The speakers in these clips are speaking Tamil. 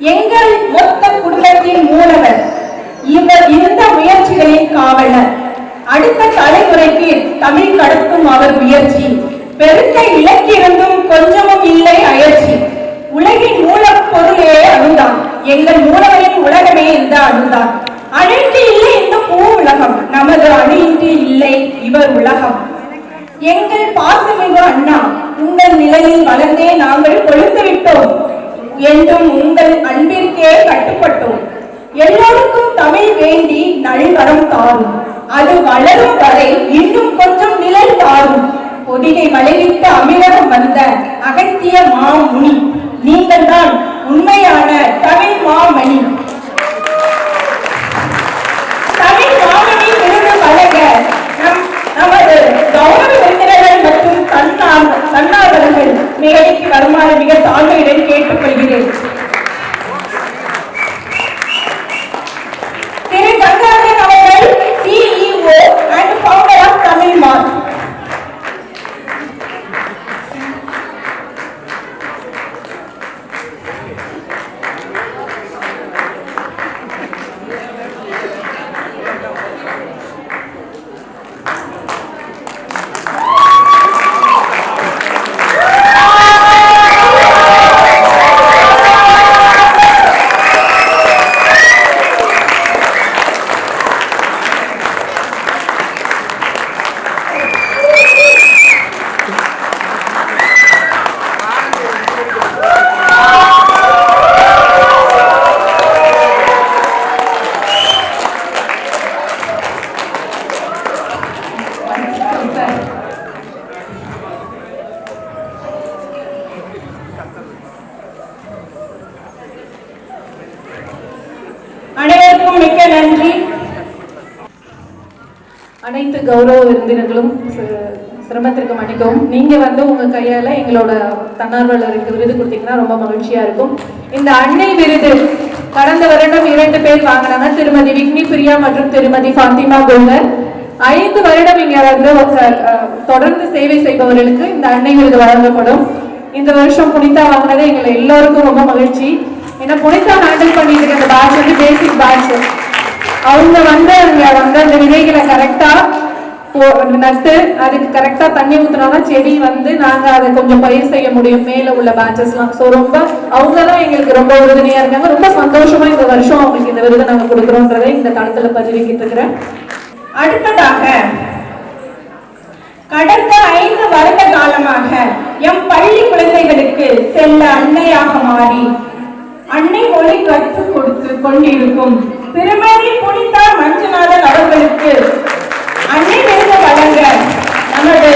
எங்கள் மொத்த குடும்பத்தின் மூலவர். இவர் இந்த முயற்சிகளின் காவலர். அடுத்த தலைமுறைக்கு தமிழ் கடத்தும் அவர் முயற்சி. பெருத்த இலக்கிருந்தும் கொஞ்சமும் இல்லை அயற்சி. உலகின் மூலப்பொருளே அணுதான் எங்கள் மூலவரின் உலகமே இந்த அணுதான் அனைத்து இல்லை இந்த பூ உலகம் நமது அணியின்றி இல்லை இவர் உலகம். எங்கள் பாசமிகு அண்ணா உங்கள் நிலையில் வளர்ந்தே நாங்கள் கொழுந்து விட்டோம். என்றும் உங்கள் அன்பிற்கே கட்டுப்பட்டோம். எல்லோருக்கும் தமிழ் வேண்டி நல்வரம் தாரும். அது வளரும் வரை இன்னும் கொஞ்சம் நிழல் தாரும். பொதிகை மலைவிட்டு அமிரகம் வந்த அகத்திய மாமுனி. நீங்கள் தான் உண்மையான தமிழ் மாமணி. தமிழ் மாமணி விருது வழங்க நம் நமது கௌரவ மேடைக்கு வருமாறு மிக தாழ்மையுடன் கேட்டுக்கொள்கிறேன். அனைத்து கௌரவ விருந்தினர்களும் சிரமத்திற்கு மன்னிக்கவும். நீங்கள் வந்து உங்கள் கையால் எங்களோட தன்னார்வலருக்கு விருது கொடுத்தீங்கன்னா ரொம்ப மகிழ்ச்சியாக இருக்கும். இந்த அன்னை விருது கடந்த வருடம் இரண்டு பேர் வாங்கினாங்க. திருமதி விக்னி பிரியா மற்றும் திருமதி ஃபாத்திமா கோங்கர். ஐந்து வருடம் இங்கே வந்து தொடர்ந்து சேவை செய்பவர்களுக்கு இந்த அன்னை விருது வழங்கப்படும். இந்த வருஷம் புனிதா வாங்கினது எங்களை எல்லோருக்கும் ரொம்ப மகிழ்ச்சி. ஏன்னா புனிதா ஹேண்டில் பண்ணிட்டு இருக்க இந்த பேட்ச் வந்து பேசிக் பேட்ச் அவங்க வந்து அங்க வந்து அந்த விதைகளை கரெக்டா நட்டு அதுக்கு கரெக்டா தண்ணி ஊத்துனோம்னா செடி வந்து நாங்க அதை கொஞ்சம் பயிர் செய்ய முடியும். மேல உள்ள பேட்சஸ்லாம் ஸோ ரொம்ப அவங்க தான் எங்களுக்கு ரொம்ப உறுதுணையாக இருக்காங்க. ரொம்ப சந்தோஷமா இந்த வருஷம் அவங்களுக்கு இந்த விருதை நாங்க கொடுக்குறோன்றதை இந்த தளத்தில் பதிவிக்கிட்டு இருக்கிறேன். அடுத்ததாக கடந்த ஐந்து வருட காலமாக எம் பள்ளி குழந்தைகளுக்கு செல்ல அன்னையாக மாறி அன்னை மொழி கற்றுக் கொடுத்து கொண்டிருக்கும் திருமதி புனிதா மஞ்சுநாதன் அவர்களுக்கு அன்னை விருது வழங்க நமது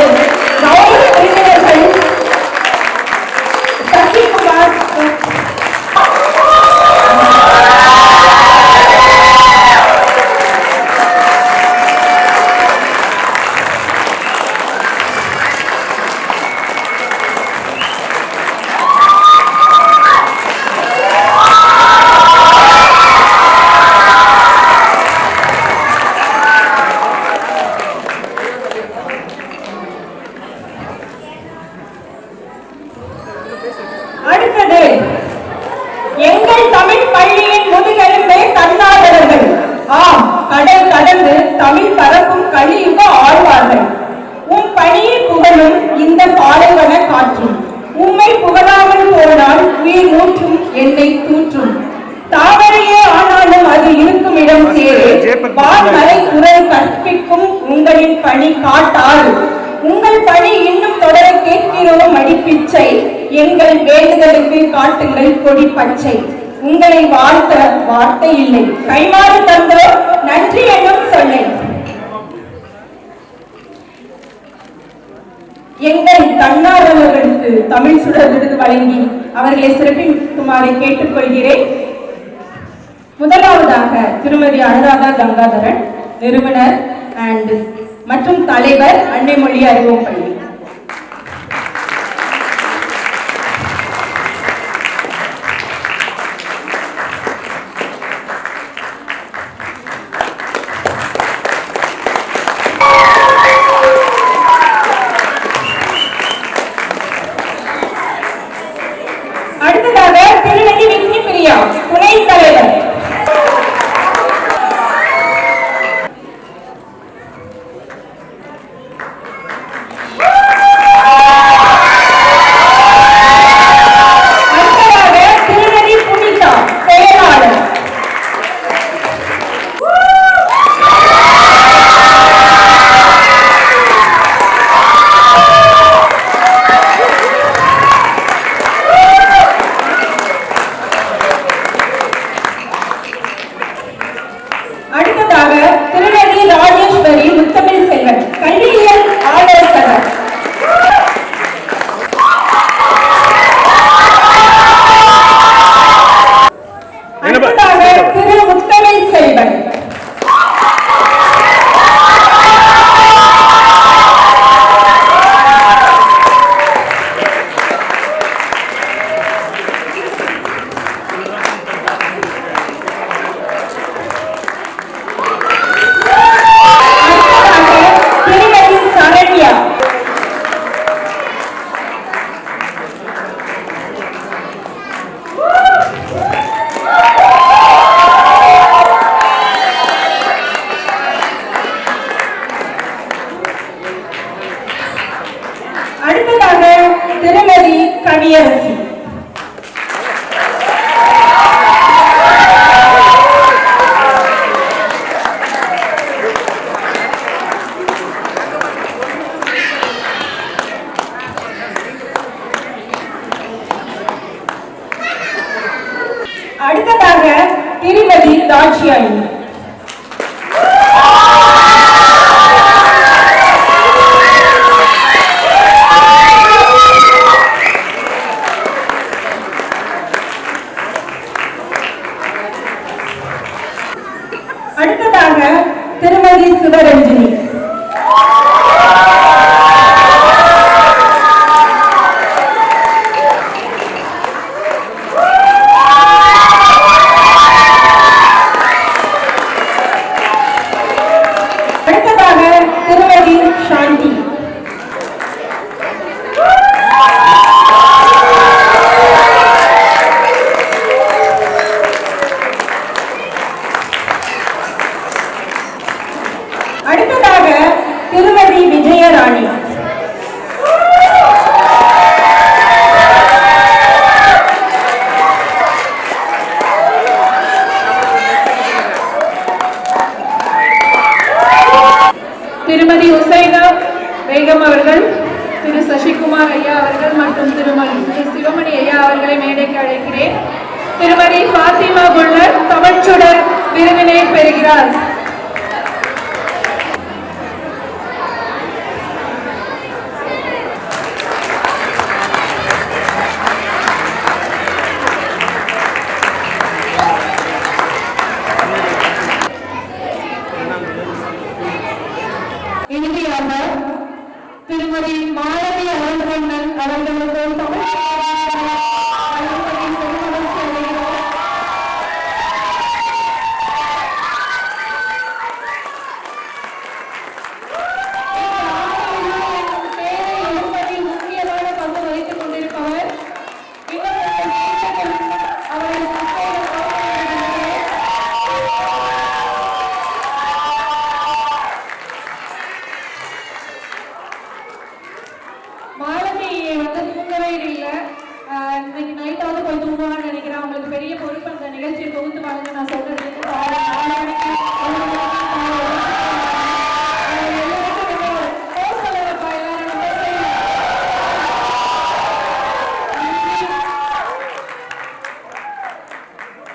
உங்களின் பணி காட்டாறு உங்கள் பணி இன்னும் தொடர கேட்கிறோம் அடிப்பிச்சை எங்கள் வேண்டுதலுக்கு காட்டுங்கள் கொடி பச்சை. உங்களை வாழ்த்த வார்த்தை இல்லை. கைமாறு தந்தோ நன்றி என்னும் சொல்லை. எங்கள் தன்னார்வலர்களுக்கு தமிழ் சுடர் விருது வழங்கி அவர்களை சிறப்பிக்குமாறு கேட்டுக்கொள்கிறேன். முதலாவதாக திருமதி அனுராதா கங்காதரன் நிறுவனர் அண்ட் மற்றும் தலைவர் அன்னை மொழி அறிவோம் பள்ளி. Israel. திருமதி உசைதா பேகம் அவர்கள் திரு சசிகுமார் ஐயா அவர்கள் மற்றும் திருமதி திரு சிவமணி ஐயா அவர்களை மேடைக்கு அழைக்கிறேன். திருமதி ஃபாத்திமா குல்லர் தமிழ்ச்சுடர் விருதினை பெறுகிறார். சார்பாக திருமதி மாளவி அருள்கண்ணன் அவர்களுக்கு வந்து போய் தூங்குவாங்கன்னு நினைக்கிறேன். அவங்களுக்கு பெரிய பொறுப்பு அந்த நிகழ்ச்சியை தொகுத்து பாருங்க நான்